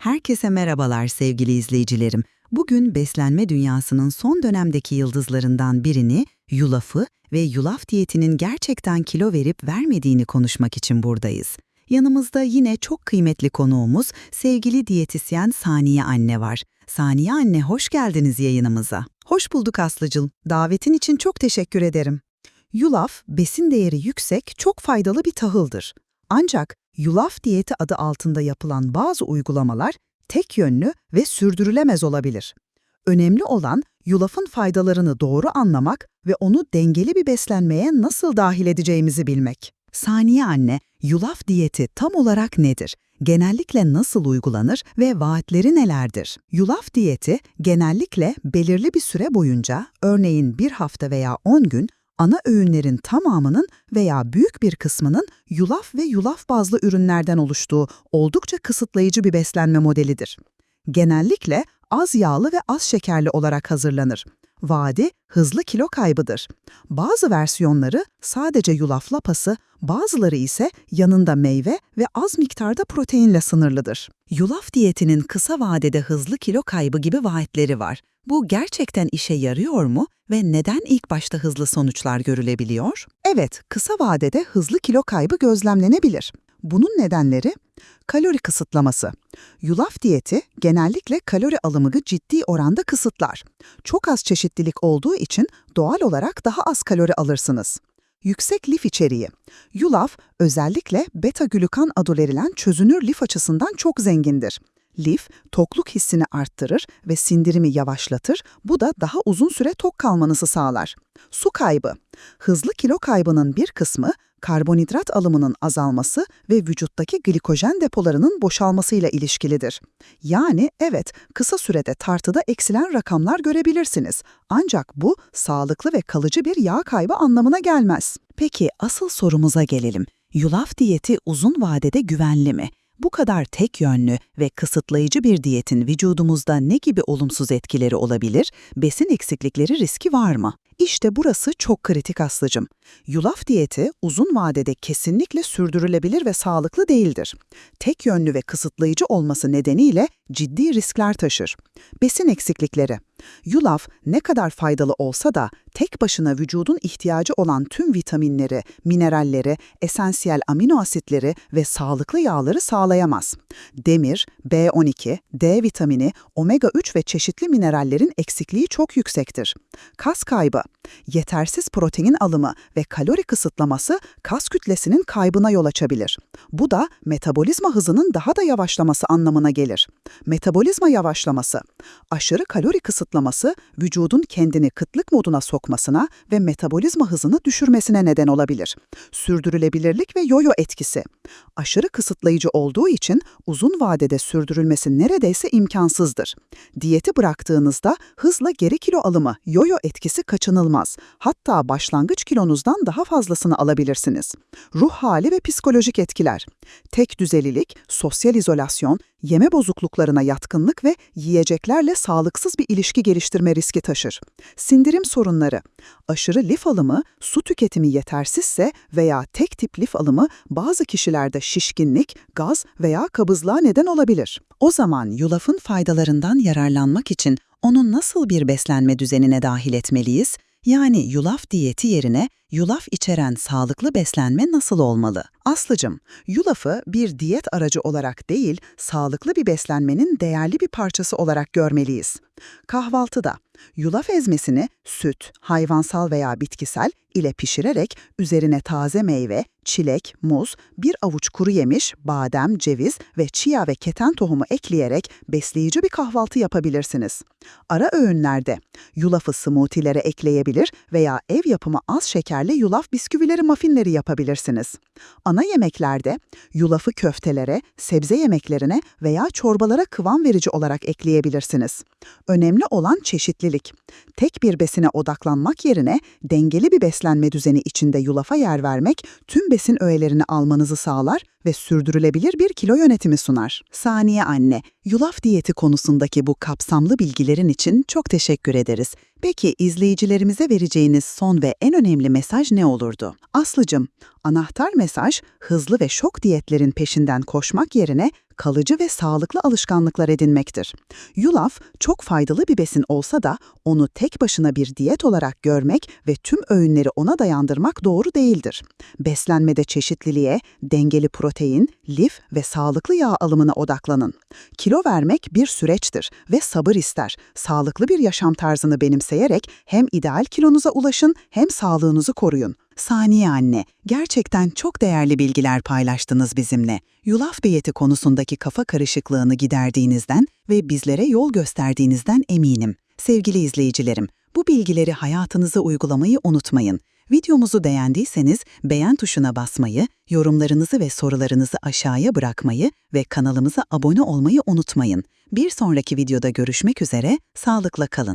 Herkese merhabalar sevgili izleyicilerim. Bugün beslenme dünyasının son dönemdeki yıldızlarından birini, yulafı ve yulaf diyetinin gerçekten kilo verip vermediğini konuşmak için buradayız. Yanımızda yine çok kıymetli konuğumuz sevgili diyetisyen Saniye Anne var. Saniye Anne hoş geldiniz yayınımıza. Hoş bulduk Aslıcığım. Davetin için çok teşekkür ederim. Yulaf, besin değeri yüksek, çok faydalı bir tahıldır. Ancak yulaf diyeti adı altında yapılan bazı uygulamalar tek yönlü ve sürdürülemez olabilir. Önemli olan yulafın faydalarını doğru anlamak ve onu dengeli bir beslenmeye nasıl dahil edeceğimizi bilmek. Saniye Anne, yulaf diyeti tam olarak nedir? Genellikle nasıl uygulanır ve vaatleri nelerdir? Yulaf diyeti genellikle belirli bir süre boyunca, örneğin bir hafta veya 10 gün, ana öğünlerin tamamının veya büyük bir kısmının yulaf ve yulaf bazlı ürünlerden oluştuğu oldukça kısıtlayıcı bir beslenme modelidir. Genellikle az yağlı ve az şekerli olarak hazırlanır. Vaadi hızlı kilo kaybıdır. Bazı versiyonları sadece yulaf lapası, bazıları ise yanında meyve ve az miktarda proteinle sınırlıdır. Yulaf diyetinin kısa vadede hızlı kilo kaybı gibi vaatleri var. Bu gerçekten işe yarıyor mu ve neden ilk başta hızlı sonuçlar görülebiliyor? Evet, kısa vadede hızlı kilo kaybı gözlemlenebilir. Bunun nedenleri kalori kısıtlaması. Yulaf diyeti genellikle kalori alımını ciddi oranda kısıtlar. Çok az çeşitlilik olduğu için doğal olarak daha az kalori alırsınız. Yüksek lif içeriği. Yulaf özellikle beta-glükan adı verilen çözünür lif açısından çok zengindir. Lif, tokluk hissini arttırır ve sindirimi yavaşlatır, bu da daha uzun süre tok kalmanızı sağlar. Su kaybı. Hızlı kilo kaybının bir kısmı, karbonhidrat alımının azalması ve vücuttaki glikojen depolarının boşalmasıyla ilişkilidir. Yani evet, kısa sürede tartıda eksilen rakamlar görebilirsiniz. Ancak bu, sağlıklı ve kalıcı bir yağ kaybı anlamına gelmez. Peki asıl sorumuza gelelim. Yulaf diyeti uzun vadede güvenli mi? Bu kadar tek yönlü ve kısıtlayıcı bir diyetin vücudumuzda ne gibi olumsuz etkileri olabilir? Besin eksiklikleri riski var mı? İşte burası çok kritik Aslıcım. Yulaf diyeti uzun vadede kesinlikle sürdürülebilir ve sağlıklı değildir. Tek yönlü ve kısıtlayıcı olması nedeniyle ciddi riskler taşır. Besin eksiklikleri. Yulaf ne kadar faydalı olsa da tek başına vücudun ihtiyacı olan tüm vitaminleri, mineralleri, esansiyel amino asitleri ve sağlıklı yağları sağlayamaz. Demir, B12, D vitamini, omega 3 ve çeşitli minerallerin eksikliği çok yüksektir. Kas kaybı, yetersiz protein alımı ve kalori kısıtlaması kas kütlesinin kaybına yol açabilir. Bu da metabolizma hızının daha da yavaşlaması anlamına gelir. Metabolizma yavaşlaması, aşırı kalori kısıtlaması vücudun kendini kıtlık moduna sokmasına ve metabolizma hızını düşürmesine neden olabilir. Sürdürülebilirlik ve yoyo etkisi. Aşırı kısıtlayıcı olduğu için uzun vadede sürdürülmesi neredeyse imkansızdır. Diyeti bıraktığınızda hızla geri kilo alımı, yoyo etkisi kaçınılmaz. Hatta başlangıç kilonuzdan daha fazlasını alabilirsiniz. Ruh hali ve psikolojik etkiler. Tek düzelilik, sosyal izolasyon, yeme bozukluklarına yatkınlık ve yiyeceklerle sağlıksız bir ilişki geliştirme riski taşır. Sindirim sorunları. Aşırı lif alımı, su tüketimi yetersizse veya tek tip lif alımı bazı kişilerde şişkinlik, gaz veya kabızlığa neden olabilir. O zaman yulafın faydalarından yararlanmak için onu nasıl bir beslenme düzenine dahil etmeliyiz? Yani yulaf diyeti yerine yulaf içeren sağlıklı beslenme nasıl olmalı? Aslıcım, yulafı bir diyet aracı olarak değil, sağlıklı bir beslenmenin değerli bir parçası olarak görmeliyiz. Kahvaltıda yulaf ezmesini süt, hayvansal veya bitkisel ile pişirerek üzerine taze meyve, çilek, muz, bir avuç kuru yemiş, badem, ceviz ve chia ve keten tohumu ekleyerek besleyici bir kahvaltı yapabilirsiniz. Ara öğünlerde yulafı smoothie'lere ekleyebilir veya ev yapımı az şekerli yulaf bisküvileri muffinleri yapabilirsiniz. Ana yemeklerde yulafı köftelere, sebze yemeklerine veya çorbalara kıvam verici olarak ekleyebilirsiniz. Önemli olan çeşitlilik. Tek bir besine odaklanmak yerine dengeli bir beslenme düzeni içinde yulafa yer vermek tüm besin öğelerini almanızı sağlar ve sürdürülebilir bir kilo yönetimi sunar. Saniye anne, yulaf diyeti konusundaki bu kapsamlı bilgilerin için çok teşekkür ederiz. Peki izleyicilerimize vereceğiniz son ve en önemli mesaj ne olurdu? Aslıcım, anahtar mesaj hızlı ve şok diyetlerin peşinden koşmak yerine kalıcı ve sağlıklı alışkanlıklar edinmektir. Yulaf çok faydalı bir besin olsa da onu tek başına bir diyet olarak görmek ve tüm öğünleri ona dayandırmak doğru değildir. Beslenmede çeşitliliğe, dengeli protein, lif ve sağlıklı yağ alımına odaklanın. Kilo vermek bir süreçtir ve sabır ister. Sağlıklı bir yaşam tarzını benimseyerek hem ideal kilonuza ulaşın hem sağlığınızı koruyun. Saniye anne, gerçekten çok değerli bilgiler paylaştınız bizimle. Yulaf diyeti konusundaki kafa karışıklığını giderdiğinizden ve bizlere yol gösterdiğinizden eminim. Sevgili izleyicilerim, bu bilgileri hayatınıza uygulamayı unutmayın. Videomuzu beğendiyseniz beğen tuşuna basmayı, yorumlarınızı ve sorularınızı aşağıya bırakmayı ve kanalımıza abone olmayı unutmayın. Bir sonraki videoda görüşmek üzere, sağlıkla kalın.